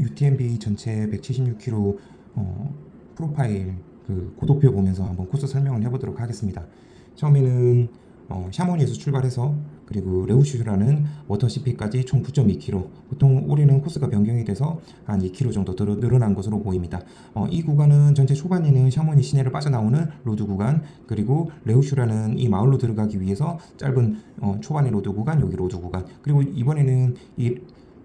UTMB 전체 176km 어, 프로파일 그 고도표 보면서 한번 코스 설명을 해보도록 하겠습니다. 처음에는 어, 샤모니에서 출발해서 그리고 레우슈라는 워터시피까지 총 9.2km. 보통 올해는 코스가 변경이 돼서 한 2km 정도 더 늘어난 것으로 보입니다. 어, 이 구간은 전체 초반에는 샤모니 시내를 빠져나오는 로드 구간 그리고 레우슈라는 이 마을로 들어가기 위해서 짧은 어, 초반의 로드 구간 여기 로드 구간 그리고 이번에는 이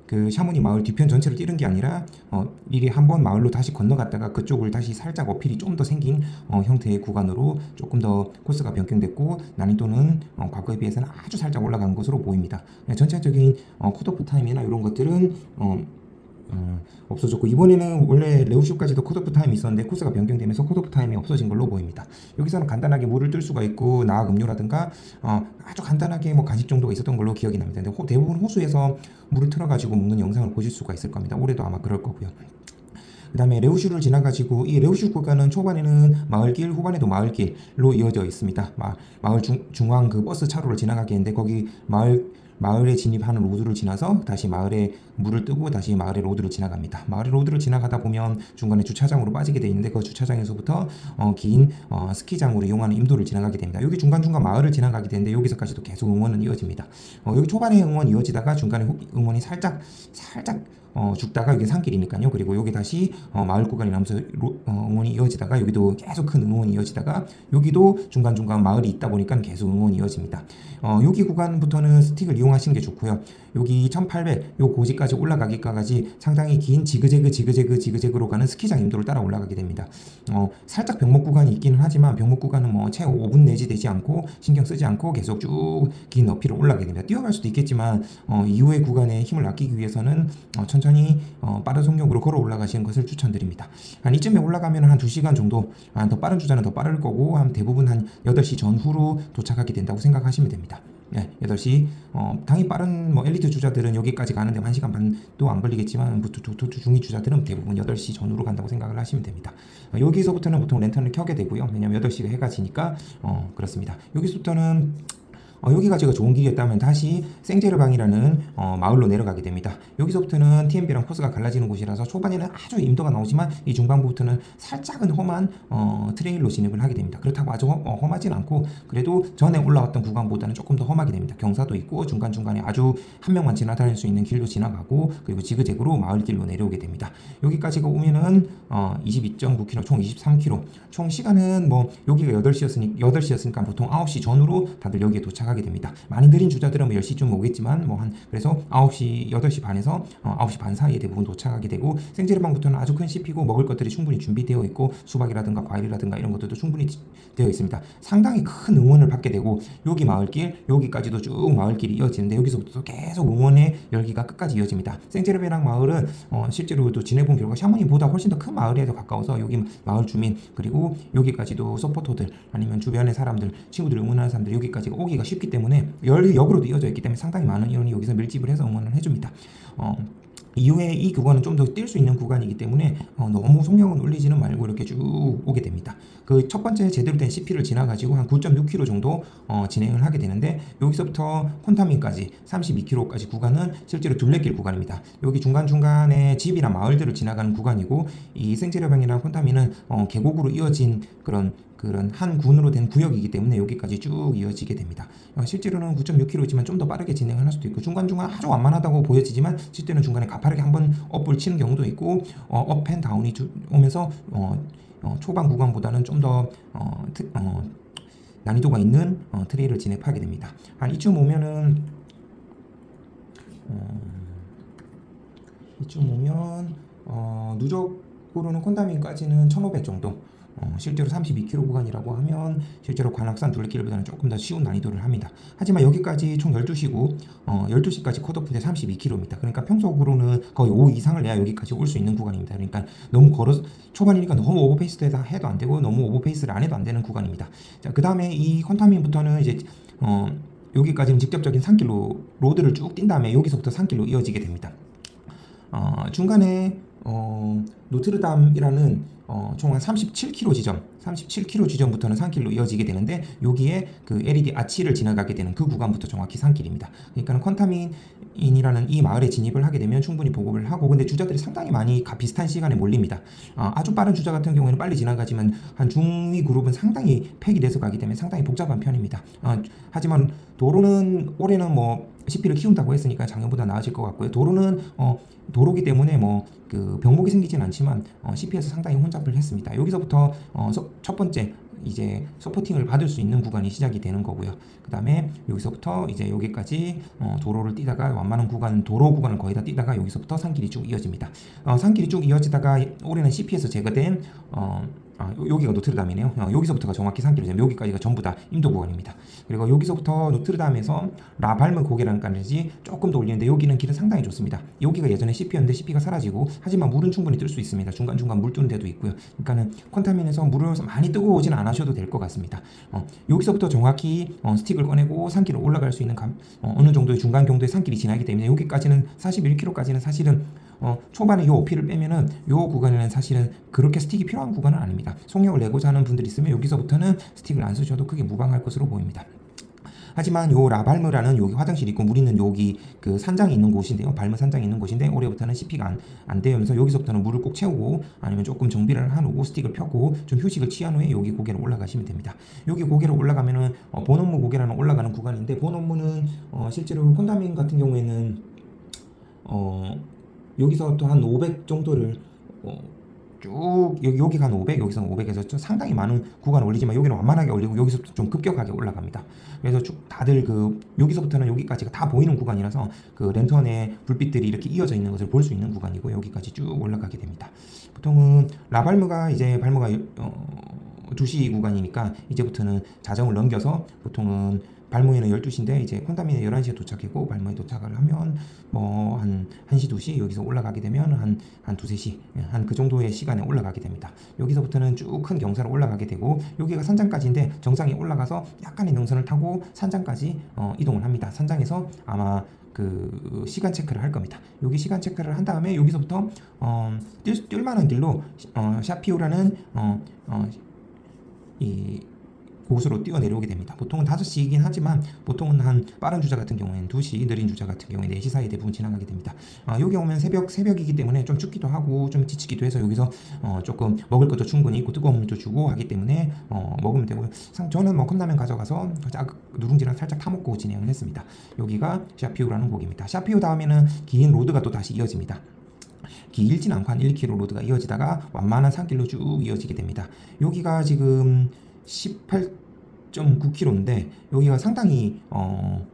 그 샤모니 마을 뒤편 전체를 뛰는 게 아니라 어, 미리 한 번 마을로 다시 건너갔다가 그쪽을 다시 살짝 어필이 좀 더 생긴 어, 형태의 구간으로 조금 더 코스가 변경됐고 난이도는 어, 과거에 비해서는 아주 살짝 올라간 것으로 보입니다. 네, 전체적인 어, 컷오프 타임이나 이런 것들은 어, 어, 없어졌고 이번에는 원래 레오쇼까지도 컷오프 타임이 있었는데 코스가 변경되면서 컷오프 타임이 없어진 걸로 보입니다. 여기서는 간단하게 물을 뜰 수가 있고 나악 음료라든가 어, 아주 간단하게 뭐 간식 정도가 있었던 걸로 기억이 납니다. 근데 호- 대부분 호수에서 물을 틀어가지고 먹는 영상을 보실 수가 있을 겁니다. 올해도 아마 그럴 거고요. 그 다음에 레우슈를 지나가지고 이 레우슈 구간은 초반에는 마을길, 후반에도 마을길로 이어져 있습니다. 마, 마을 중, 중앙 그 버스 차로를 지나가게 했는데 거기 마을 마을에 진입하는 로드를 지나서 다시 마을에 물을 뜨고 다시 마을의 로드를 지나갑니다. 마을의 로드를 지나가다 보면 중간에 주차장으로 빠지게 돼 있는데 그 주차장에서부터 어, 긴 어, 스키장으로 이용하는 임도를 지나가게 됩니다. 여기 중간 중간 마을을 지나가게 되는데 여기서까지도 계속 응원은 이어집니다. 어, 여기 초반에 응원 이어지다가 중간에 후- 응원이 살짝 살짝 어, 죽다가 여기 산길이니까요. 그리고 여기 다시 어, 마을 구간이 로- 어, 응원이 이어지다가 여기도 계속 큰 응원이 이어지다가 여기도 중간중간 마을이 있다 보니까 계속 응원이 이어집니다. 어, 여기 구간부터는 스틱을 이용하시는 게 좋고요. 여기 1800, 요 고지까지 올라가기까지 상당히 긴 지그재그 지그재그 지그재그로 가는 스키장 임도를 따라 올라가게 됩니다. 어, 살짝 병목 구간이 있기는 하지만 병목 구간은 뭐 채 5분 내지 되지 않고 신경 쓰지 않고 계속 쭉 긴 어필을 올라가게 됩니다. 뛰어갈 수도 있겠지만 어, 이후의 구간에 힘을 아끼기 위해서는 어, 천천히 어, 빠른 속력으로 걸어 올라가시는 것을 추천드립니다. 한 이쯤에 올라가면 한 2시간 정도 아, 더 빠른 주자는 더 빠를 거고 한 대부분 한 8시 전후로 도착하게 된다고 생각하시면 됩니다. 네, 8시 어, 당연히 빠른 뭐 엘리트 주자들은 여기까지 가는데 1시간 반도 안 걸리겠지만 중위 주자들은 대부분 8시 전후로 간다고 생각을 하시면 됩니다. 어, 여기서부터는 보통 랜턴을 켜게 되고요. 왜냐면 8시가 해가 지니까 어, 그렇습니다. 여기서부터는 어, 여기가 제가 좋은 길이었다면 다시 생제르방이라는 어, 마을로 내려가게 됩니다. 여기서부터는 TMB랑 코스가 갈라지는 곳이라서 초반에는 아주 임도가 나오지만 이 중반부터는 살짝은 험한 어, 트레일로 진입을 하게 됩니다. 그렇다고 아주 험, 어, 험하진 않고 그래도 전에 올라왔던 구간보다는 조금 더 험하게 됩니다. 경사도 있고 중간중간에 아주 한 명만 지나다닐 수 있는 길로 지나가고 그리고 지그재그로 마을길로 내려오게 됩니다. 여기까지가 오면은 어, 22.9km 총 23km 총 시간은 뭐 여기가 8시였으니 8시였으니까 보통 9시 전후로 다들 여기에 도착 하게 됩니다. 많이 느린 주자들은 뭐 10시쯤 오겠지만 뭐 한 그래서 9시 8시 반에서 어, 9시 반 사이에 대부분 도착하게 되고 생제르방부터는 아주 큰 CP고 먹을 것들이 충분히 준비되어 있고 수박이라든가 과일이라든가 이런 것들도 충분히 지- 되어 있습니다. 상당히 큰 응원을 받게 되고 여기 마을길 여기까지도 쭉 마을길이 이어지는데 여기서부터 계속 응원의 열기가 끝까지 이어집니다. 생제르베랑 마을은 어, 실제로도 지내본 결과 샤머니보다 훨씬 더 큰 마을에 더 가까워서 여기 마을 주민 그리고 여기까지도 서포터들 아니면 주변의 사람들 친구들 응원하는 사람들 여기까지 오기가 쉽기 때문에 열 역으로도 이어져 있기 때문에 상당히 많은 인원이 여기서 밀집을 해서 응원을 해줍니다. 어, 이후에 이 구간은 좀 더 뛸 수 있는 구간이기 때문에 어, 너무 속력은 올리지는 말고 이렇게 쭉 오게 됩니다. 그 첫 번째 제대로 된 CP를 지나가지고 한 9.6km 정도 어, 진행을 하게 되는데 여기서부터 콘타민까지 32km까지 구간은 실제로 둘레길 구간입니다. 여기 중간 중간에 집이나 마을들을 지나가는 구간이고 이 생제려병이랑 콘타민은 어, 계곡으로 이어진 그런 그런 한 군으로 된 구역이기 때문에 여기까지 쭉 이어지게 됩니다. 어, 실제로는 9.6km지만 좀 더 빠르게 진행을 할 수도 있고 중간중간 아주 완만하다고 보여지지만 실제는 중간에 가파르게 한번 업을 치는 경우도 있고 어, 업앤 다운이 주- 오면서 어, 어, 초반 구간보다는 좀더 어, 특- 어, 난이도가 있는 어, 트레일을 진입하게 됩니다. 한 이쯤 오면은 어, 이쯤 오면 어, 누적 으로는 콘다민까지는 1,500 정도. 어, 실제로 32km 구간이라고 하면 실제로 관악산 둘레길보다는 조금 더 쉬운 난이도를 합니다. 하지만 여기까지 총 12시고 어, 12시까지 컷오프인데 32km입니다. 그러니까 평소로는 거의 5 이상을 내야 여기까지 올 수 있는 구간입니다. 그러니까 너무 걸어 초반이니까 너무 오버페이스해서 해도 안 되고 너무 오버페이스를 안 해도 안 되는 구간입니다. 자, 그 다음에 이 컨타민부터는 이제 어, 여기까지는 직접적인 산길로 로드를 쭉 뛴 다음에 여기서부터 산길로 이어지게 됩니다. 어, 중간에 어, 노트르담이라는 어, 총 한 37km 지점, 37km 지점부터는 산길로 이어지게 되는데 여기에 그 LED 아치를 지나가게 되는 그 구간부터 정확히 산길입니다. 그러니까 컨타민이라는 이 마을에 진입을 하게 되면 충분히 보급을 하고 근데 주자들이 상당히 많이 가- 비슷한 시간에 몰립니다. 아, 아주 빠른 주자 같은 경우에는 빨리 지나가지만 한 중위 그룹은 상당히 팩이 돼서 가기 때문에 상당히 복잡한 편입니다. 아, 하지만 도로는 올해는 뭐 CP를 키운다고 했으니까 작년보다 나아질 것 같고요. 도로는 어, 도로기 때문에 뭐 그 병목이 생기진 않지만 어, CP에서 상당히 혼잡을 했습니다. 여기서부터 어, 서- 첫 번째 이제 서포팅을 받을 수 있는 구간이 시작이 되는 거고요. 그 다음에 여기서부터 이제 여기까지 어, 도로를 뛰다가 완만한 구간 도로 구간을 거의 다 뛰다가 여기서부터 산길이 쭉 이어집니다. 어, 산길이 쭉 이어지다가 올해는 CP에서 제거된 어, 아, 요- 여기가 노트르담이네요. 어, 여기서부터가 정확히 산길이죠. 여기까지가 전부 다 임도 구간입니다. 그리고 여기서부터 노트르담에서 라발르 고개랑까지 조금 더 올리는데 여기는 길은 상당히 좋습니다. 여기가 예전에 CP였는데 CP가 사라지고 하지만 물은 충분히 뜰 수 있습니다. 중간 중간 물 뜨는 데도 있고요. 그러니까는 콘타민에서 물을 많이 뜨고 오진 않으셔도 될 것 같습니다. 어, 여기서부터 정확히 어, 스틱을 꺼내고 산길을 올라갈 수 있는 감, 어, 느 정도의 중간 경도의 산길이 지나기 때문에 여기까지는 41km까지는 사실은 어, 초반에 요 어필을 빼면은 요 구간에는 사실은 그렇게 스틱이 필요한 구간은 아닙니다. 속력을 내고자 하는 분들이 있으면 여기서부터는 스틱을 안 쓰셔도 크게 무방할 것으로 보입니다. 하지만 요 라발무라는 여기 화장실 있고 물 있는 여기 그 산장이 있는 곳인데요. 발무 산장이 있는 곳인데 올해부터는 CP가 안, 안 되면서 여기서부터는 물을 꼭 채우고 아니면 조금 정비를 하고 스틱을 펴고 좀 휴식을 취한 후에 여기 고개로 올라가시면 됩니다. 여기 고개로 올라가면은 어, 본업무 고개라는 올라가는 구간인데 본업무는 어, 실제로 콘다민 같은 경우에는 어, 여기서 또 한 500 정도를 어, 쭉 여기 여기가 한 500, 여기서는 500에서 좀 상당히 많은 구간을 올리지만 여기는 완만하게 올리고 여기서부터 좀 급격하게 올라갑니다. 그래서 쭉 다들 그 여기서부터는 여기까지가 다 보이는 구간이라서 그 랜턴에 불빛들이 이렇게 이어져 있는 것을 볼 수 있는 구간이고 여기까지 쭉 올라가게 됩니다. 보통은 라발무가 이제 발무가 어, 2시 구간이니까 이제부터는 자정을 넘겨서 보통은 발모에는 12시인데 이제 콘타민에 11시에 도착했고 발모에 도착을 하면 뭐 한 1시 2시 여기서 올라가게 되면 한한 두세 시한 그 정도의 시간에 올라가게 됩니다. 여기서부터는 쭉 큰 경사로 올라가게 되고 여기가 산장까지인데 정상에 올라가서 약간의 능선을 타고 산장까지 어, 이동을 합니다. 산장에서 아마 그 시간 체크를 할 겁니다. 여기 시간 체크를 한 다음에 여기서부터 어, 뛸, 뛸 만한 길로 어, 샤피오라는 어, 어, 이 곳으로 뛰어내려오게 됩니다. 보통은 5시이긴 하지만 보통은 한 빠른 주자 같은 경우에는 2시, 느린 주자 같은 경우에 4시 사이 대부분 지나가게 됩니다. 아, 여기 오면 새벽 새벽이기 때문에 좀 춥기도 하고 좀 지치기도 해서 여기서 어, 조금 먹을 것도 충분히 있고 뜨거운 물도 주고 하기 때문에 어, 먹으면 되고요. 상, 저는 뭐 컵라면 가져가서 짜 누룽지랑 살짝 타먹고 진행을 했습니다. 여기가 샤피오라는 곡입니다. 샤피오 다음에는 긴 로드가 또 다시 이어집니다. 길진 않고 한 1km 로드가 이어지다가 완만한 산길로 쭉 이어지게 됩니다. 여기가 지금 18.9km인데 여기가 상당히 어, 어,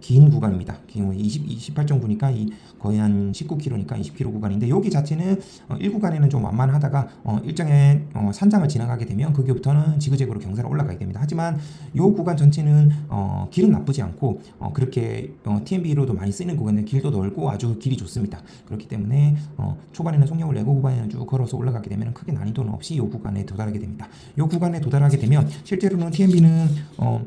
긴 구간입니다. 긴 20, 28.9니까 이 거의 한 19km니까 20km 구간인데 여기 자체는 어, 1구간에는 좀 완만하다가 어, 일정의 어, 산장을 지나가게 되면 거기부터는 지그재그로 경사로 올라가게 됩니다. 하지만 이 구간 전체는 어, 길은 나쁘지 않고 어, 그렇게 어, TMB로도 많이 쓰는 구간은 길도 넓고 아주 길이 좋습니다. 그렇기 때문에 어, 초반에는 속력을 내고 후반에는 쭉 걸어서 올라가게 되면 크게 난이도는 없이 이 구간에 도달하게 됩니다. 이 구간에 도달하게 되면 실제로는 TMB는 어,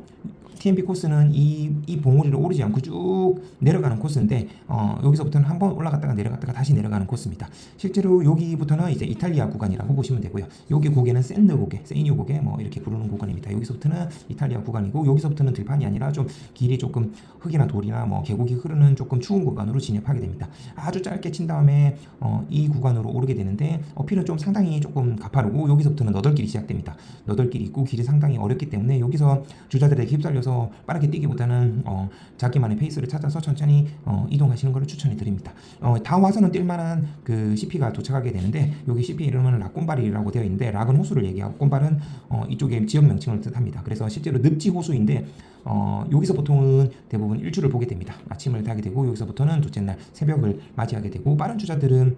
TMB 코스는 이, 이 봉우리를 오르지 않고 쭉 내려가는 코스인데 어, 여기서부터는 한 번 올라갔다가 내려갔다가 다시 내려가는 코스입니다. 실제로 여기부터는 이제 이탈리아 구간이라고 보시면 되고요. 여기 고개는 샌드 고개, 세이뉴 고개 뭐 이렇게 부르는 구간입니다. 여기서부터는 이탈리아 구간이고 여기서부터는 들판이 아니라 좀 길이 조금 흙이나 돌이나 뭐 계곡이 흐르는 조금 추운 구간으로 진입하게 됩니다. 아주 짧게 친 다음에 어, 이 구간으로 오르게 되는데 어필은 좀 상당히 조금 가파르고 여기서부터는 너덜길이 시작됩니다. 너덜길이 있고 길이 상당히 어렵기 때문에 여기서 주자들에게 휩쓸려 서 빠르게 뛰기보다는 어, 자기만의 페이스를 찾아서 천천히 어, 이동하시는 것을 추천해 드립니다. 어, 다 와서는 뛸만한 그 CP가 도착하게 되는데 여기 CP 이름은 락곰발이라고 되어 있는데 락은 호수를 얘기하고 곰발은 어, 이쪽의 지역 명칭을 뜻합니다. 그래서 실제로 늪지 호수인데 어, 여기서 보통은 대부분 일출을 보게 됩니다. 아침을 타게 되고 여기서부터는 둘째 날 새벽을 맞이하게 되고 빠른 주자들은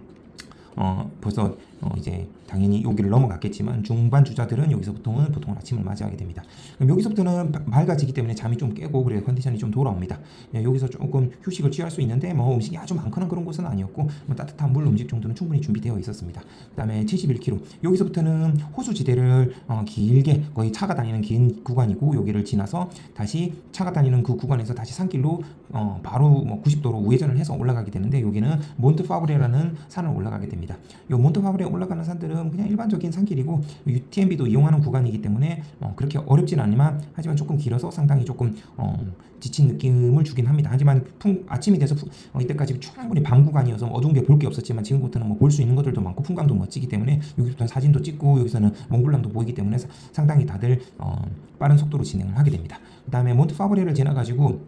어, 벌써 어, 이제 당연히 여기를 넘어갔겠지만 중반 주자들은 여기서 보통은 보통 아침을 맞이하게 됩니다. 그럼 여기서부터는 바- 맑아지기 때문에 잠이 좀 깨고 그래 컨디션이 좀 돌아옵니다. 예, 여기서 조금 휴식을 취할 수 있는데 뭐 음식이 아주 많거나 그런 곳은 아니었고 뭐 따뜻한 물 음식 정도는 충분히 준비되어 있었습니다. 그다음에 71km 여기서부터는 호수 지대를 어, 길게 거의 차가 다니는 긴 구간이고 여기를 지나서 다시 차가 다니는 그 구간에서 다시 산길로 어, 바로 뭐 90도로 우회전을 해서 올라가게 되는데 여기는 몬트파브레라는 산을 올라가게 됩니다. 이 몬트파브레 올라가는 산들은 그냥 일반적인 산길이고 UTMB도 이용하는 구간이기 때문에 어, 그렇게 어렵진 않지만 하지만 조금 길어서 상당히 조금 어, 지친 느낌을 주긴 합니다. 하지만 풍, 아침이 돼서 푸- 어, 이때까지 충분히 밤 구간이어서 어두운 게 볼 게 없었지만 지금부터는 뭐 볼 수 있는 것들도 많고 풍광도 멋지기 때문에 여기부터 사진도 찍고 여기서는 몽블랑도 보이기 때문에 사- 상당히 다들 어, 빠른 속도로 진행을 하게 됩니다. 그 다음에 몬트 파브레를 지나가지고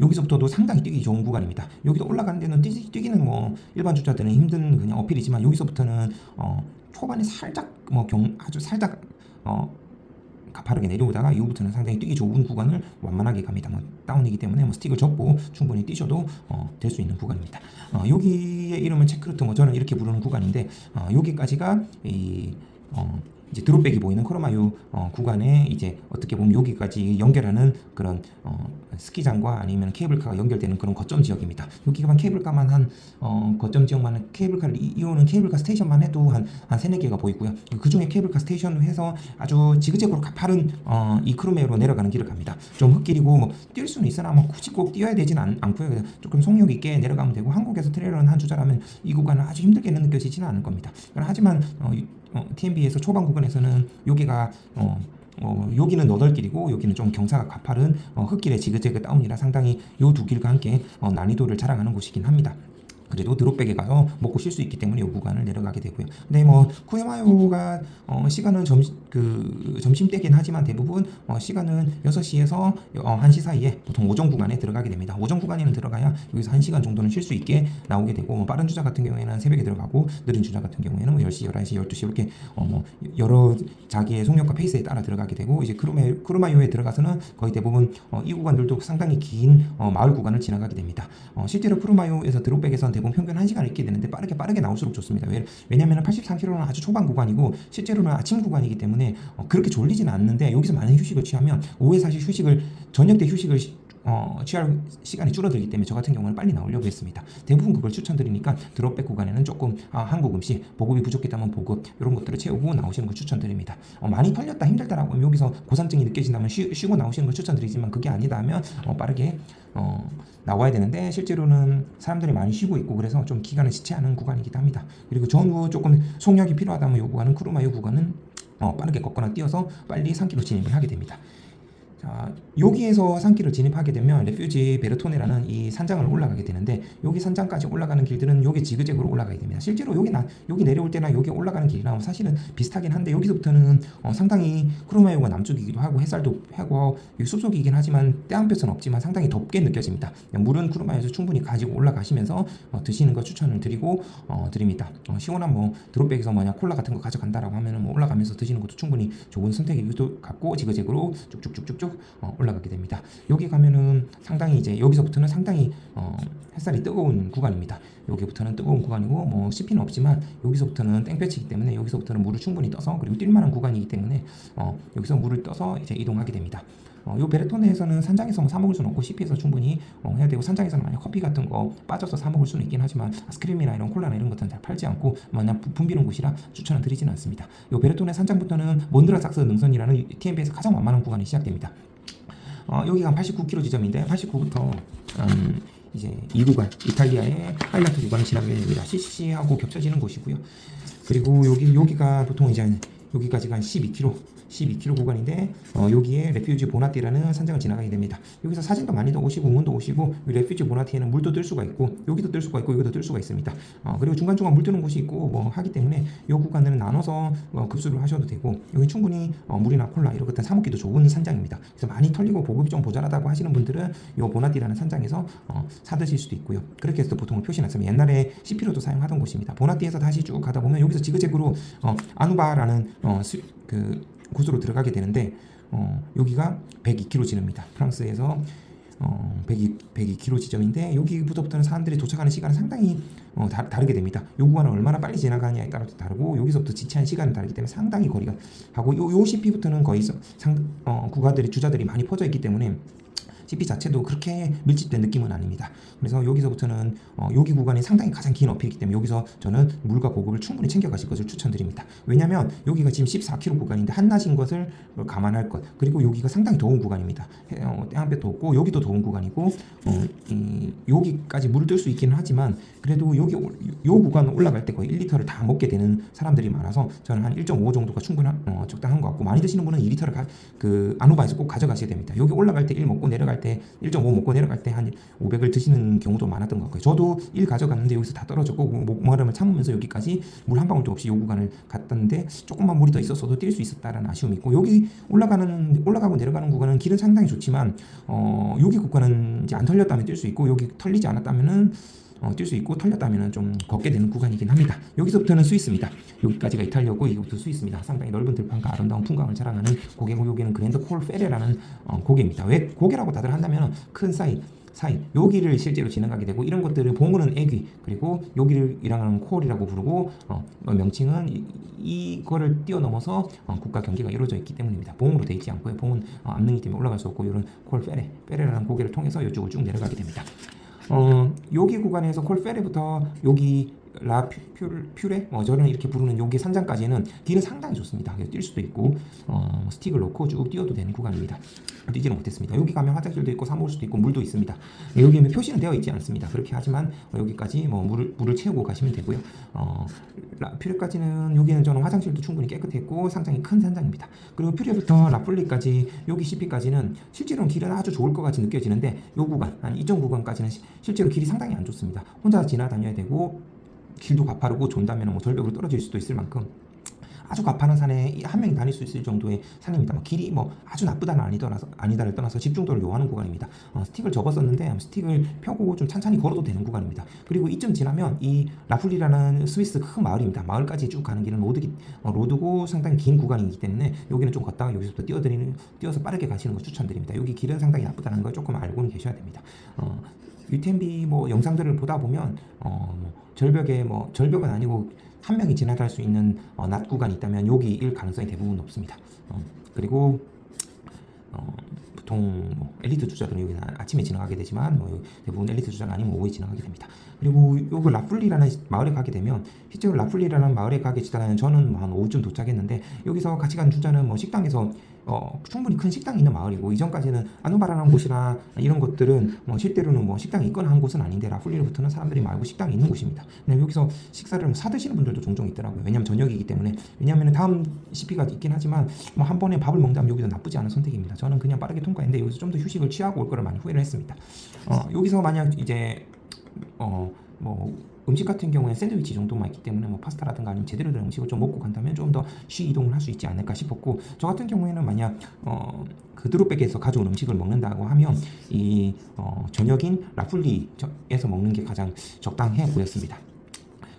여기서부터도 상당히 뛰기 좋은 구간입니다. 여기도 올라가는 데는 뛰, 뛰기는 뭐 일반 주자들은 힘든 그냥 어필이지만 여기서부터는 어, 초반에 살짝 뭐 경 아주 살짝 어 가파르게 내려오다가 이후부터는 상당히 뛰기 좋은 구간을 완만하게 갑니다. 뭐 다운이기 때문에 뭐 스틱을 접고 충분히 뛰셔도 어, 될 수 있는 구간입니다. 어, 여기의 이름은 체크루트 뭐 저는 이렇게 부르는 구간인데 어, 여기까지가 이 어, 이제 드롭백이 보이는 코로마유 어, 구간에 이제 어떻게 보면 여기까지 연결하는 그런 어, 스키장과 아니면 케이블카가 연결되는 그런 거점 지역입니다. 여기만 케이블카만 한 어, 거점 지역만 케이블카를 이- 이오는 케이블카 스테이션만 해도 한한 세네 개가 보이고요. 그 중에 케이블카 스테이션을 해서 아주 지그재그로 가파른 어, 이 크루메로 내려가는 길을 갑니다. 좀 흙길이고 뭐 뛸 수는 있으나 뭐 굳이 꼭 뛰어야 되진 않, 않고요. 조금 속력 있게 내려가면 되고 한국에서 트레일러는 한 주자라면 이 구간은 아주 힘들게는 느껴지지는 않을 겁니다. 하지만 어, 이- 어, TMB에서 초반 구간에서는 여기가 어, 어, 여기는 너덜길이고 여기는 좀 경사가 가파른 어, 흙길의 지그재그 다운이라 상당히 이두 길과 함께 어, 난이도를 자랑하는 곳이긴 합니다. 그래도 드롭백에 가서 먹고 쉴 수 있기 때문에 이 구간을 내려가게 되고요. 근데 뭐 쿠에마요가 어, 시간은 점심 그 점심 때긴 하지만 대부분 어, 시간은 6시에서 어, 1시 사이에 보통 오전 구간에 들어가게 됩니다. 오전 구간에는 들어가야 여기서 1시간 정도는 쉴 수 있게 나오게 되고 뭐 빠른 주자 같은 경우에는 새벽에 들어가고 느린 주자 같은 경우에는 뭐 10시, 11시, 12시 이렇게 어, 뭐 여러 자기의 속력과 페이스에 따라 들어가게 되고 이제 크루메, 크루마요에 들어가서는 거의 대부분 어, 이 구간들도 상당히 긴 어, 마을 구간을 지나가게 됩니다. 어, 실제로 크루마요에서 드롭백에서 는 대부분 평균 1시간 있게 되는데 빠르게 빠르게 나올수록 좋습니다. 왜, 왜냐하면 83km는 아주 초반 구간이고 실제로는 아침 구간이기 때문에 어, 그렇게 졸리지는 않는데 여기서 많은 휴식을 취하면 오후에 사실 휴식을 저녁 때 휴식을 시- 어, 취할 시간이 줄어들기 때문에 저 같은 경우는 빨리 나오려고 했습니다. 대부분 그걸 추천드리니까 드롭백 구간에는 조금 아, 한국 음식 보급이 부족했다면 보급 이런 것들을 채우고 나오시는 걸 추천드립니다. 어, 많이 털렸다 힘들다라고 하면 여기서 고산증이 느껴진다면 쉬, 쉬고 나오시는 걸 추천드리지만 그게 아니다 하면 어, 빠르게 어, 나와야 되는데 실제로는 사람들이 많이 쉬고 있고 그래서 좀 기간을 지체하는 구간이기도 합니다. 그리고 전후 조금 속력이 필요하다면 이 구간은 크루마요 구간은 어, 빠르게 걷거나 뛰어서 빨리 산길로 진입을 하게 됩니다. 자, 여기에서 산길을 진입하게 되면 레퓨지 베르토네라는 이 산장을 올라가게 되는데 여기 산장까지 올라가는 길들은 여기 지그재그로 올라가게 됩니다. 실제로 여기 나 여기 내려올 때나 여기 올라가는 길이랑 사실은 비슷하긴 한데 여기서부터는 어, 상당히 크로마요가 남쪽이기도 하고 햇살도 하고 숲속이긴 하지만 때한볕은 없지만 상당히 덥게 느껴집니다. 물은 크로마요에서 충분히 가지고 올라가시면서 어, 드시는 거 추천을 드리고 어, 드립니다. 어, 시원한 뭐 드롭백에서 뭐냐 콜라 같은 거 가져간다라고 하면은 뭐 올라가면서 드시는 것도 충분히 좋은 선택이기도 같고 지그재그로 쭉쭉쭉쭉쭉 어, 올라가게 됩니다. 여기 가면은 상당히 이제 여기서부터는 상당히 어, 햇살이 뜨거운 구간입니다. 여기부터는 뜨거운 구간이고 뭐 CP는 없지만 여기서부터는 땡볕이기 때문에 여기서부터는 물을 충분히 떠서 그리고 뛸만한 구간이기 때문에 어, 여기서 물을 떠서 이제 이동하게 됩니다. 어, 요 베르토네에서는 산장에서 뭐 사 먹을 수는 없고 CP에서 충분히 어, 해야 되고 산장에서는 만약 커피 같은 거 빠져서 사 먹을 수는 있긴 하지만 아이스크림이나 이런 콜라나 이런 것들은 잘 팔지 않고 만약 부- 붐비는 곳이라 추천을 드리지는 않습니다. 요 베르토네 산장부터는 몬드라삭스 능선이라는 TMB에서 가장 완만한 구간이 시작됩니다. 어, 여기가 89km 지점인데 89부터 음, 이제 이 구간 이탈리아의 하이라트 구간을 지나게 됩니다. CCC하고 겹쳐지는 곳이고요. 그리고 여기 여기가 보통 이제 여기까지가 한 12km 12km 구간인데 어, 여기에 레퓨지 보나티라는 산장을 지나가게 됩니다. 여기서 사진도 많이도 오시고 응원도 오시고 이 레퓨지 보나티에는 물도 뜰 수가 있고 여기도 뜰 수가 있고 여기도 뜰 수가 있습니다. 어, 그리고 중간 중간 물 뜨는 곳이 있고 뭐 하기 때문에 이 구간을 나눠서 어, 급수를 하셔도 되고 여기 충분히 어, 물이나 콜라 이런 것들 사 먹기도 좋은 산장입니다. 그래서 많이 털리고 보급이 좀 모자라다고 하시는 분들은 이 보나티라는 산장에서 어, 사 드실 수도 있고요. 그렇게 해서 보통을 표시놨으면 옛날에 CP로도 사용하던 곳입니다. 보나티에서 다시 쭉 가다 보면 여기서 지그재그로 어, 아누바라는 어, 수, 그 곳으로 들어가게 되는데 어, 여기가 102km 지릅니다. 프랑스에서 어, 102, 102km 지점인데 여기부터부터는 사람들이 도착하는 시간은 상당히 어, 다, 다르게 됩니다. 요 구간을 얼마나 빨리 지나가느냐에 따라서 다르고 여기서부터 지체한 시간이 다르기 때문에 상당히 거리가 하고 요, 요 CP부터는 거의 서- 상, 어, 구간들이 주자들이 많이 퍼져 있기 때문에 CP 자체도 그렇게 밀집된 느낌은 아닙니다. 그래서 여기서부터는 어, 여기 구간이 상당히 가장 긴 어필이기 때문에 여기서 저는 물과 보급을 충분히 챙겨가실 것을 추천드립니다. 왜냐하면 여기가 지금 14km 구간인데 한낮인 것을 감안할 것 그리고 여기가 상당히 더운 구간입니다. 해- 어, 땡볕도 없고 여기도 더운 구간이고 어, 이, 여기까지 물을 뜰 수 있기는 하지만 그래도 여기 올- 요 구간 올라갈 때 거의 1리터를 다 먹게 되는 사람들이 많아서 저는 한 1.5 정도가 충분한 어, 적당한 것 같고 많이 드시는 분은 2리터를 가, 그 아노바에서 꼭 가져가셔야 됩니다. 여기 올라갈 때 1 먹고 내려갈 때 1.5 먹고 내려갈 때 한 500을 드시는 경우도 많았던 것 같고요. 저도 1 가져갔는데 여기서 다 떨어졌고 목- 목마름을 참으면서 여기까지 물 한 방울도 없이 요 구간을 갔던데 조금만 물이 더 있었어도 뛸 수 있었다라는 아쉬움이 있고 여기 올라가는 올라가고 내려가는 구간은 길은 상당히 좋지만 어, 여기 구간은 이제 안 털렸다면 뛸 수 있고 여기 털리지 않았다면은 어, 뛸 수 있고 털렸다면 좀 걷게 되는 구간이긴 합니다. 여기서부터는 스위스입니다. 여기까지가 이탈리아고 이거부터 스위스입니다. 상당히 넓은 들판과 아름다운 풍광을 자랑하는 고개고 여기는 그랜드 콜 페레라는 어, 고개입니다. 왜 고개라고 다들 한다면 큰 사이 사이 여기를 실제로 지나가게 되고 이런 것들을 봉우는 애귀 그리고 여기를 일하는 콜이라고 부르고 어, 어, 명칭은 이, 이거를 뛰어넘어서 어, 국가 경계가 이루어져 있기 때문입니다. 봉으로 되어 있지 않고요. 봉은 어, 암능이 때문에 올라갈 수 없고 이런 콜 페레 페레라는 고개를 통해서 이쪽을 쭉 내려가게 됩니다. 어, 여기 구간에서 콜페레부터 여기 라 퓨, 퓨레 어, 저는 이렇게 부르는 여기 산장까지는 길은 상당히 좋습니다. 뛸 수도 있고 어, 스틱을 놓고 쭉 뛰어도 되는 구간입니다. 뛰지는 못했습니다. 여기 가면 화장실도 있고 사 먹을 수도 있고 물도 있습니다. 여기는 표시는 되어 있지 않습니다. 그렇게 하지만 어, 여기까지 뭐 물을 물을 채우고 가시면 되고요. 어, 라, 퓨레까지는 여기는 저는 화장실도 충분히 깨끗했고 상당히 큰 산장입니다. 그리고 퓨레부터 라플리까지 여기 CP까지는 실제로는 길은 아주 좋을 것 같이 느껴지는데 요 구간 한 이전 구간까지는 시- 실제로 길이 상당히 안 좋습니다. 혼자 지나다녀야 되고 길도 가파르고 존다면 뭐 절벽으로 떨어질 수도 있을 만큼 아주 가파른 산에 이한 명이 다닐 수 있을 정도의 산입니다. 뭐 길이 뭐 아주 나쁘다는 아니더라서 아니다를 떠나서 집중도를 요하는 구간입니다. 어, 스틱을 접었었는데 스틱을 펴고 좀 천천히 걸어도 되는 구간입니다. 그리고 이쯤 지나면 이 라플리라는 스위스 큰 마을입니다. 마을까지 쭉 가는 길은 로드기 어, 로드고 상당히 긴 구간이기 때문에 여기는 좀 걷다가 여기서부터 뛰어드리는 뛰어서 빠르게 가시는 거 추천드립니다. 여기 길은 상당히 나쁘다는 걸 조금 알고는 계셔야 됩니다. 어, 유템비 뭐 영상들을 보다 보면 어, 뭐 절벽에 뭐 절벽은 아니고 한 명이 지나갈 수 있는 어, 낮 구간이 있다면 여기일 가능성이 대부분 높습니다. 어, 그리고 어, 보통 뭐 엘리트 주자들은 여기 아침에 지나가게 되지만 뭐 대부분 엘리트 주자가 아니면 오후에 지나가게 됩니다. 그리고 요거 라플리라는 마을에 가게 되면 실제로 라플리라는 마을에 가게 되다가 저는 뭐 한 오후쯤 도착했는데 여기서 같이 간 주자는 뭐 식당에서 어, 충분히 큰 식당이 있는 마을이고 이전까지는 아누바라는 곳이나 이런 것들은 뭐 실제로는 뭐 식당이 있거나 한 곳은 아닌데 라플리로부터는 사람들이 말고 식당이 있는 곳입니다. 근데 여기서 식사를 뭐 사드시는 분들도 종종 있더라고요. 왜냐하면 저녁이기 때문에 왜냐하면 다음 CP가 있긴 하지만 뭐 한 번에 밥을 먹는다면 여기도 나쁘지 않은 선택입니다. 저는 그냥 빠르게 통과했는데 여기서 좀 더 휴식을 취하고 올 거를 많이 후회를 했습니다. 어, 여기서 만약 이제 어 뭐 음식 같은 경우에 샌드위치 정도만 있기 때문에 뭐 파스타라든가 아니면 제대로 된 음식을 좀 먹고 간다면 좀 더 쉬 이동을 할 수 있지 않을까 싶었고 저 같은 경우에는 만약 어 그드롭백에서 가져온 음식을 먹는다고 하면 이 어, 저녁인 라플리에서 먹는 게 가장 적당해 보였습니다.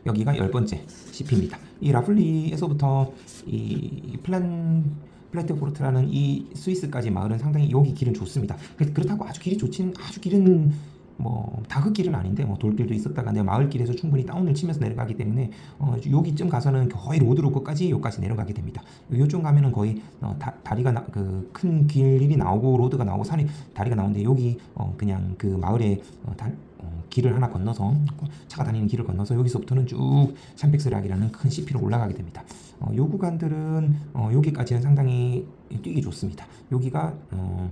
여기가 열 번째 CP입니다. 이 라플리에서부터 이 플란 플레트포르트라는 이 스위스까지 마을은 상당히 여기 길은 좋습니다. 그- 그렇다고 아주 길이 좋진 아주 길은 뭐 다흙길은 아닌데 뭐 돌길도 있었다가 내 마을길에서 충분히 다운을 치면서 내려가기 때문에 어, 여기쯤 가서는 거의 로드로드까지 여기까지 내려가게 됩니다. 요즘 가면은 거의 어, 다, 다리가 그 큰 길이 나오고 로드가 나오고 산이 다리가 나오는데 여기 어, 그냥 그 마을에 어, 다, 어, 길을 하나 건너서 차가 다니는 길을 건너서 여기서부터는 쭉 샴펙스락이라는 큰 CP로 올라가게 됩니다. 어, 요 구간들은 어, 여기까지는 상당히 뛰기 좋습니다. 여기가 어,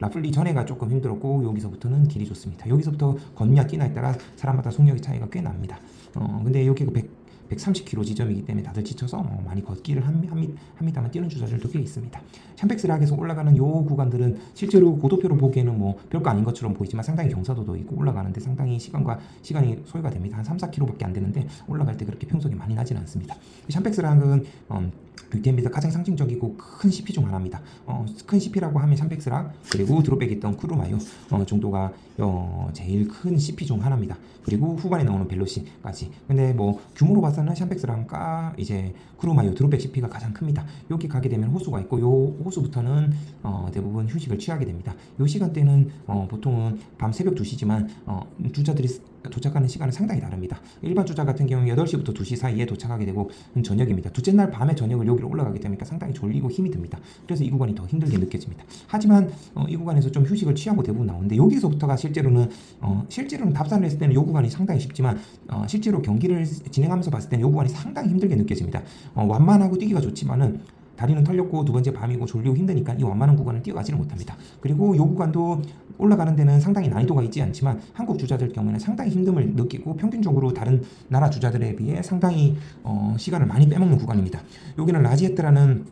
라플리 전에가 조금 힘들었고 여기서부터는 길이 좋습니다. 여기서부터 걷냐 뛰냐에 따라 사람마다 속력의 차이가 꽤 납니다. 어, 근데 여기가 100 130km 지점이기 때문에 다들 지쳐서 어, 많이 걷기를 합- 합니- 합니다만 뛰는 주자들도 꽤 있습니다. 샴펙스락에서 올라가는 요 구간들은 실제로 고도표로 보기에는 뭐 별거 아닌 것처럼 보이지만 상당히 경사도도 있고 올라가는데 상당히 시간과 시간이 소요가 됩니다. 한 3, 4km밖에 안 되는데 올라갈 때 그렇게 평속이 많이 나지는 않습니다. 샴펙스락은 음, 유템에서 가장 상징적이고 큰 CP 중 하나입니다. 어, 큰 CP라고 하면 샴펙스락 그리고 드롭백에 있던 크루마요 어, 정도가 어, 제일 큰 CP 중 하나입니다. 그리고 후반에 나오는 벨로시까지. 근데 뭐 규모로 봐서는 샴펙스랑과 이제 크루마요 드롭백 CP가 가장 큽니다. 여기 가게 되면 호수가 있고 요 호수부터는 어, 대부분 휴식을 취하게 됩니다. 요 시간대는 어, 보통은 밤 새벽 2시지만 어, 주자들이 도착하는 시간은 상당히 다릅니다. 일반 주차 같은 경우는 8시부터 2시 사이에 도착하게 되고 음, 저녁입니다. 둘째 날 밤에 저녁을 여기로 올라가게 되니까 상당히 졸리고 힘이 듭니다. 그래서 이 구간이 더 힘들게 느껴집니다. 하지만 어, 이 구간에서 좀 휴식을 취하고 대부분 나오는데 여기서부터가 실제로는 어, 실제로는 답산을 했을 때는 이 구간이 상당히 쉽지만 어, 실제로 경기를 진행하면서 봤을 때는 이 구간이 상당히 힘들게 느껴집니다. 어, 완만하고 뛰기가 좋지만은 다리는 털렸고 두 번째 밤이고 졸리고 힘드니까 이 완만한 구간을 뛰어가지를 못합니다. 그리고 이 구간도 올라가는 데는 상당히 난이도가 있지 않지만 한국 주자들 경우에는 상당히 힘듦을 느끼고 평균적으로 다른 나라 주자들에 비해 상당히 어, 시간을 많이 빼먹는 구간입니다. 여기는 라지에트라는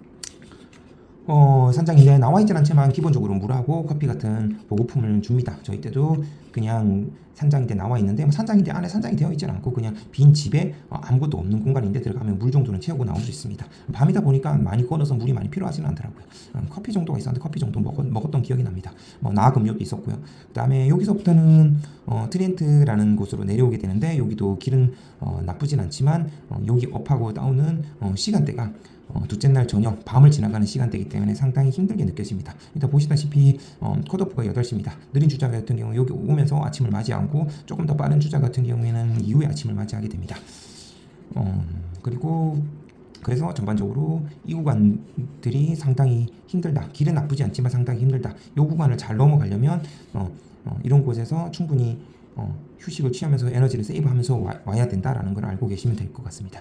어, 산장인데 나와 있진 않지만 기본적으로 물하고 커피 같은 보급품을 줍니다. 저희 때도 그냥 산장인데 나와 있는데 뭐 산장인데 안에 산장이 되어 있지는 않고 그냥 빈 집에 어, 아무것도 없는 공간인데 들어가면 물 정도는 채우고 나올 수 있습니다. 밤이다 보니까 많이 걸어서 물이 많이 필요하지는 않더라고요. 음, 커피 정도가 있었는데 커피 정도 먹었, 먹었던 기억이 납니다. 뭐 나금 음료도 있었고요. 그다음에 여기서부터는 어, 트렌트라는 곳으로 내려오게 되는데 여기도 길은 어, 나쁘진 않지만 어, 여기 업하고 다운은 어, 시간대가 어, 둘째 날 저녁 밤을 지나가는 시간대이기 때문에 상당히 힘들게 느껴집니다. 일단 보시다시피 어, 컷오프가 8시입니다. 느린 주자 같은 경우 여기 오면서 아침을 맞이하고 조금 더 빠른 주자 같은 경우에는 이후에 아침을 맞이하게 됩니다. 어, 그리고 그래서 전반적으로 이 구간들이 상당히 힘들다. 길은 나쁘지 않지만 상당히 힘들다. 이 구간을 잘 넘어가려면 어, 어, 이런 곳에서 충분히 어, 휴식을 취하면서 에너지를 세이브하면서 와, 와야 된다라는 걸 알고 계시면 될 것 같습니다.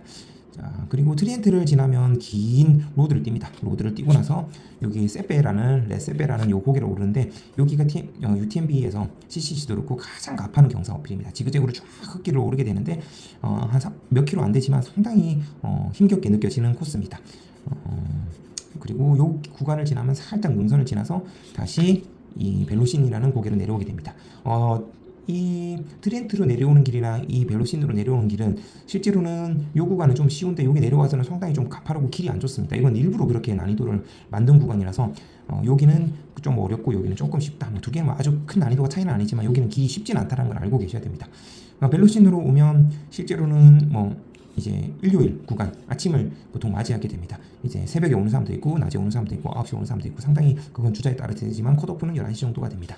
자, 그리고 트리엔트를 지나면 긴 로드를 띕니다. 로드를 띄고 나서 여기 세베라는 레세베라는 요 고개를 오르는데 여기가 T, 어, UTMB에서 CCC도 그렇고 가장 가파른 경사 어필입니다. 지그재그로 쫙 흙길을 오르게 되는데 어, 한몇 킬로 안 되지만 상당히 어, 힘겹게 느껴지는 코스입니다. 어, 그리고 요 구간을 지나면 살짝 능선을 지나서 다시 이 벨로신이라는 고개를 내려오게 됩니다. 어, 이 트렌트로 내려오는 길이랑 이 벨로신으로 내려오는 길은 실제로는 요 구간은 좀 쉬운데 여기 내려와서는 상당히 좀 가파르고 길이 안 좋습니다. 이건 일부러 그렇게 난이도를 만든 구간이라서 어, 여기는 좀 어렵고 여기는 조금 쉽다. 뭐 두 개는 뭐 아주 큰 난이도가 차이는 아니지만 여기는 길이 쉽진 않다는 걸 알고 계셔야 됩니다. 어, 벨로신으로 오면 실제로는 뭐 이제 일요일 구간 아침을 보통 맞이하게 됩니다. 이제 새벽에 오는 사람도 있고 낮에 오는 사람도 있고 9시에 오는 사람도 있고 상당히 그건 주자에 따라 되지만 컷오프는 11시 정도가 됩니다.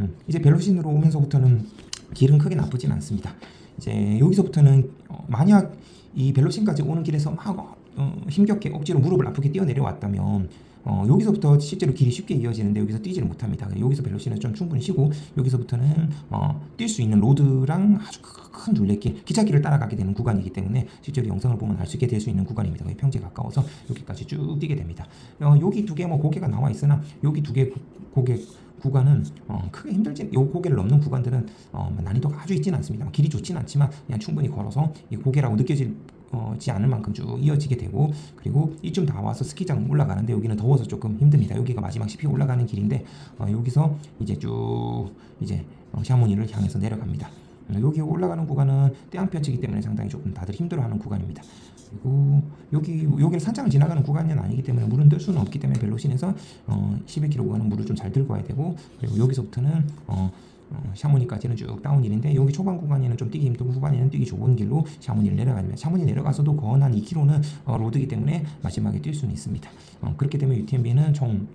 음, 이제 벨로신으로 오면서부터는 길은 크게 나쁘진 않습니다. 이제 여기서부터는 어, 만약 이 벨로신까지 오는 길에서 막 어, 힘겹게 억지로 무릎을 아프게 뛰어내려왔다면 어, 여기서부터 실제로 길이 쉽게 이어지는데 여기서 뛰지를 못합니다. 여기서 벨로시는 좀 충분히 쉬고 여기서부터는 어, 뛸 수 있는 로드랑 아주 큰 둘레길 기차길을 따라가게 되는 구간이기 때문에 실제로 영상을 보면 알 수 있게 될 수 있는 구간입니다. 평지에 가까워서 여기까지 쭉 뛰게 됩니다. 어, 여기 두 개 뭐 고개가 나와 있으나 여기 두 개 고개 구간은 어, 크게 힘들지 요 고개를 넘는 구간들은 어, 뭐 난이도가 아주 있지는 않습니다. 길이 좋지는 않지만 그냥 충분히 걸어서 이 고개라고 느껴질 어, 지 않을 만큼 쭉 이어지게 되고 그리고 이쯤 다 와서 스키장 올라가는데 여기는 더워서 조금 힘듭니다. 여기가 마지막 씹히 올라가는 길인데 어, 여기서 이제 쭉 이제 어, 샤모니를 향해서 내려갑니다. 어, 여기 올라가는 구간은 떼안볕이기 때문에 상당히 조금 다들 힘들어하는 구간입니다. 그리고 여기 여기를 산장을 지나가는 구간이 아니기 때문에 물은 뜰 수는 없기 때문에 벨로신에서 어, 11km 구간은 물을 좀 잘 들고 와야 되고 그리고 여기서부터는 어, 어, 샤모니까지는 쭉 다운힐인데 여기 초반 구간에는 좀 뛰기 힘들고 후반에는 뛰기 좋은 길로 샤모니를 내려가면 샤모니 내려가서도 거한 한 2km는 어, 로드기 때문에 마지막에 뛸 수는 있습니다. 어, 그렇기 때문에 UTMB는 총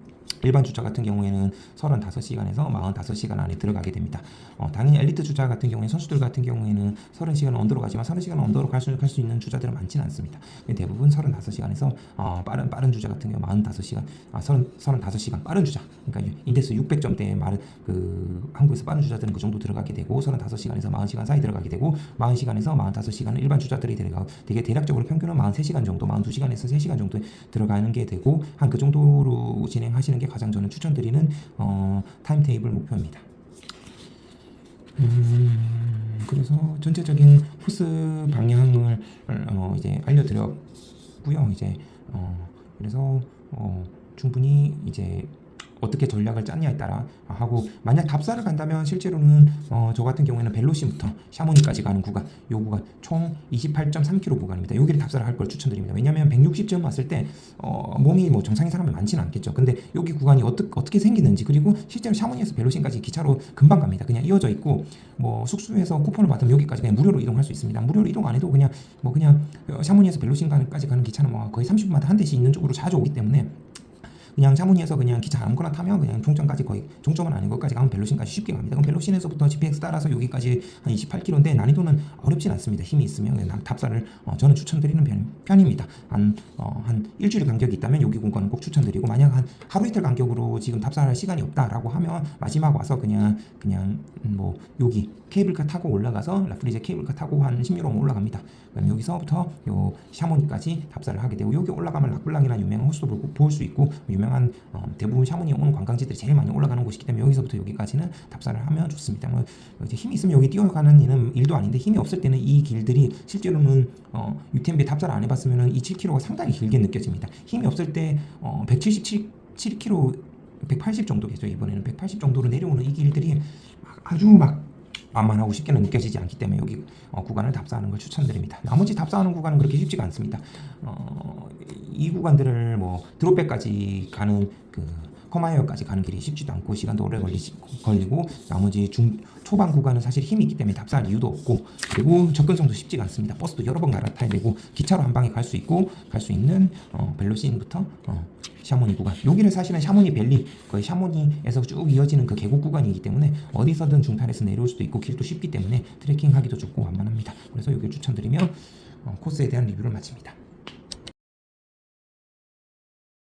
일반 주차 같은 경우에는 35시간에서 45시간 안에 들어가게 됩니다. 어, 당연히 엘리트 주차 같은 경우에 선수들 같은 경우에는 30시간 언더로 가지만 30시간 언더로 갈수 갈 수 있는 주자들은 많지는 않습니다. 대부분 35시간에서 어, 빠른 빠른 주자 같은 경우 45시간, 아 30, 35시간 빠른 주자. 그러니까 인데스 600점대 말은 그 한국에서 빠른 주자들은 그 정도 들어가게 되고 35시간에서 40시간 사이 들어가게 되고 40시간에서 45시간은 일반 주자들이 들어가고 되게 대략적으로 평균은 43시간 정도, 42시간에서 3시간 정도 들어가는 게 되고 한 그 정도로 진행하시는 게 가장 저는 추천드리는 어, 타임테이블 목표입니다. 음, 그래서 전체적인 코스 방향을 어, 이제 알려드렸고요. 이제 어, 그래서 어, 충분히 이제 어떻게 전략을 짰냐에 따라 하고 만약 답사를 간다면 실제로는 어, 저 같은 경우에는 벨로시부터 샤모니까지 가는 구간 요 구간 총 28.3km 구간입니다. 여기를 답사를 할 걸 추천드립니다. 왜냐하면 160점 왔을 때 어, 몸이 뭐 정상인 사람이 많지는 않겠죠. 근데 여기 구간이 어떻게 어떻게 생기는지 그리고 실제로 샤모니에서 벨로신까지 기차로 금방 갑니다. 그냥 이어져 있고 뭐 숙소에서 쿠폰을 받으면 여기까지 그냥 무료로 이동할 수 있습니다. 무료로 이동 안 해도 그냥 뭐 그냥 샤모니에서 벨로신까지 가는 기차는 뭐 거의 30분마다 한 대씩 있는 쪽으로 자주 오기 때문에 그냥 샤모니에서 그냥 기차 아무거나 타면 그냥 종점까지 거의 종점은 아닌 것까지 가면 벨로신까지 쉽게 갑니다. 그럼 벨로신에서부터 GPX 따라서 여기까지 한 28km인데 난이도는 어렵진 않습니다. 힘이 있으면 그냥 답사를 어, 저는 추천드리는 편, 편입니다. 한, 어, 한 일주일 간격이 있다면 여기 공간은 꼭 추천드리고 만약 한 하루 이틀 간격으로 지금 답사할 시간이 없다라고 하면 마지막 와서 그냥 그냥 음, 뭐 여기 케이블카 타고 올라가서 라프리제 케이블카 타고 한 16로 올라갑니다. 여기서부터 요 샤모니까지 답사를 하게 되고 여기 올라가면 락블랑이라는 유명한 호수도 볼- 볼수 있고 유명한 어, 대부분 샤모니 오는 관광지들이 제일 많이 올라가는 곳이기 때문에 여기서부터 여기까지는 답사를 하면 좋습니다. 뭐 이제 힘이 있으면 여기 뛰어가는 일은 일도 아닌데 힘이 없을 때는 이 길들이 실제로는 어, UTMB 답사를 안 해봤으면 이 7km가 상당히 길게 느껴집니다. 힘이 없을 때 어, 177 7km 180 정도겠죠 이번에는 180 정도로 내려오는 이 길들이 막 아주 막 만만하고 쉽게는 느껴지지 않기 때문에 여기 어, 구간을 답사하는 걸 추천드립니다. 나머지 답사하는 구간은 그렇게 쉽지가 않습니다. 어, 이 구간들을 뭐 드롭백까지 가는 그 커마이어까지 가는 길이 쉽지도 않고 시간도 오래 걸리시, 걸리고 나머지 중 초반 구간은 사실 힘이 있기 때문에 답사할 이유도 없고 그리고 접근성도 쉽지가 않습니다. 버스도 여러 번 갈아타야 되고 기차로 한 방에 갈 수 있고 갈 수 있는 어, 벨로시인부터 어, 샤모니 구간 여기는 사실은 샤모니 밸리 거의 샤모니에서 쭉 이어지는 그 계곡 구간이기 때문에 어디서든 중탄에서 내려올 수도 있고 길도 쉽기 때문에 트레킹하기도 좋고 완만합니다. 그래서 여기를 추천드리며 어, 코스에 대한 리뷰를 마칩니다.